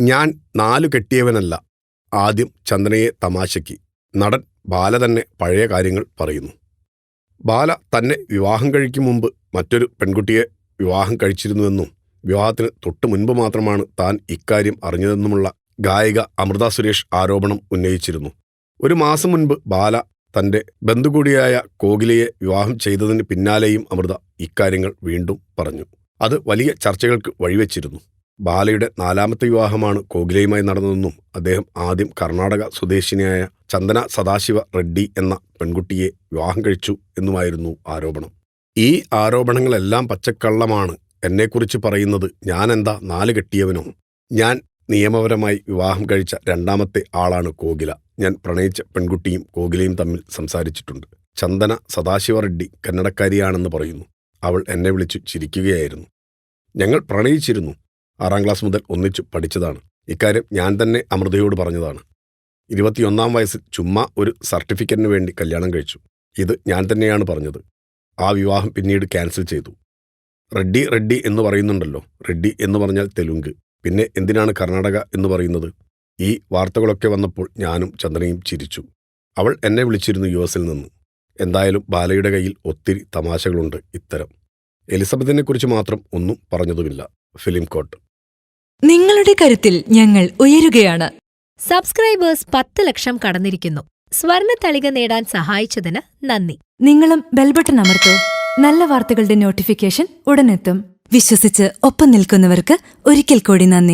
ഞാൻ നാലു കെട്ടിയവനല്ല. ആദ്യം ചന്ദനയെ തമാശയ്ക്ക്. നടൻ ബാല തന്നെ പഴയ കാര്യങ്ങൾ പറയുന്നു. ബാല തന്നെ വിവാഹം കഴിക്കും മുമ്പ് മറ്റൊരു പെൺകുട്ടിയെ വിവാഹം കഴിച്ചിരുന്നുവെന്നും വിവാഹത്തിന് തൊട്ടു മുൻപ് മാത്രമാണ് താൻ ഇക്കാര്യം അറിഞ്ഞതെന്നുമുള്ള ഗായിക അമൃത സുരേഷ് ആരോപണം ഉന്നയിച്ചിരുന്നു. ഒരു മാസം മുൻപ് ബാല തന്റെ ബന്ധുകൂടിയായ കോകിലയെ വിവാഹം ചെയ്തതിന് പിന്നാലെയും അമൃത ഇക്കാര്യങ്ങൾ വീണ്ടും പറഞ്ഞു. അത് വലിയ ചർച്ചകൾക്ക് വഴിവെച്ചിരുന്നു. ബാലയുടെ നാലാമത്തെ വിവാഹമാണ് കോഗിലയുമായി നടന്നതെന്നും അദ്ദേഹം ആദ്യം കർണാടക സ്വദേശിനിയായ ചന്ദന സദാശിവ റെഡ്ഡി എന്ന പെൺകുട്ടിയെ വിവാഹം കഴിച്ചു എന്നുമായിരുന്നു ആരോപണം. ഈ ആരോപണങ്ങളെല്ലാം പച്ചക്കള്ളമാണ്. എന്നെക്കുറിച്ച് പറയുന്നത് ഞാനെന്താ നാല് കെട്ടിയവനോ? ഞാൻ നിയമപരമായി വിവാഹം കഴിച്ച രണ്ടാമത്തെ ആളാണ് കോകില. ഞാൻ പ്രണയിച്ച പെൺകുട്ടിയും കോകിലയും തമ്മിൽ സംസാരിച്ചിട്ടുണ്ട്. ചന്ദന സദാശിവ റെഡ്ഡി കന്നഡക്കാരിയാണെന്ന് പറയുന്നു. അവൾ എന്നെ വിളിച്ചു ചിരിക്കുകയായിരുന്നു. ഞങ്ങൾ പ്രണയിച്ചിരുന്നു. ആറാം ക്ലാസ് മുതൽ ഒന്നിച്ചു പഠിച്ചതാണ്. ഇക്കാര്യം ഞാൻ തന്നെ അമൃതയോട് പറഞ്ഞതാണ്. ഇരുപത്തിയൊന്നാം വയസ്സിൽ ചുമ്മാ ഒരു സർട്ടിഫിക്കറ്റിന് വേണ്ടി കല്യാണം കഴിച്ചു. ഇത് ഞാൻ തന്നെയാണ് പറഞ്ഞത്. ആ വിവാഹം പിന്നീട് ക്യാൻസൽ ചെയ്തു. റെഡ്ഡി റെഡ്ഡി എന്ന് പറയുന്നുണ്ടല്ലോ. റെഡ്ഡി എന്ന് പറഞ്ഞാൽ തെലുങ്ക്. പിന്നെ എന്തിനാണ് കർണാടക എന്ന് പറയുന്നത്? ഈ വാർത്തകളൊക്കെ വന്നപ്പോൾ ഞാനും ചന്ദ്രയും ചിരിച്ചു. അവൾ എന്നെ വിളിച്ചിരുന്നു യു എസിൽ നിന്ന്. എന്തായാലും ബാലയുടെ കയ്യിൽ ഒത്തിരി തമാശകളുണ്ട് ഇത്തരം. എലിസബത്തിനെക്കുറിച്ച് മാത്രം ഒന്നും പറഞ്ഞതുമില്ല. ഫിലിം കോട്ട്. നിങ്ങളുടെ കരുത്തിൽ ഞങ്ങൾ ഉയരുകയാണ്. സബ്സ്ക്രൈബേഴ്സ് പത്ത് ലക്ഷം കടന്നിരിക്കുന്നു. സ്വർണ തളിക നേടാൻ സഹായിച്ചതിന് നന്ദി. നിങ്ങളും ബെൽബട്ടൺ അമർത്തോ. നല്ല വാർത്തകളുടെ നോട്ടിഫിക്കേഷൻ ഉടനെത്തും. വിശ്വസിച്ച് ഒപ്പം നിൽക്കുന്നവർക്ക് ഒരിക്കൽ കൂടി നന്ദി.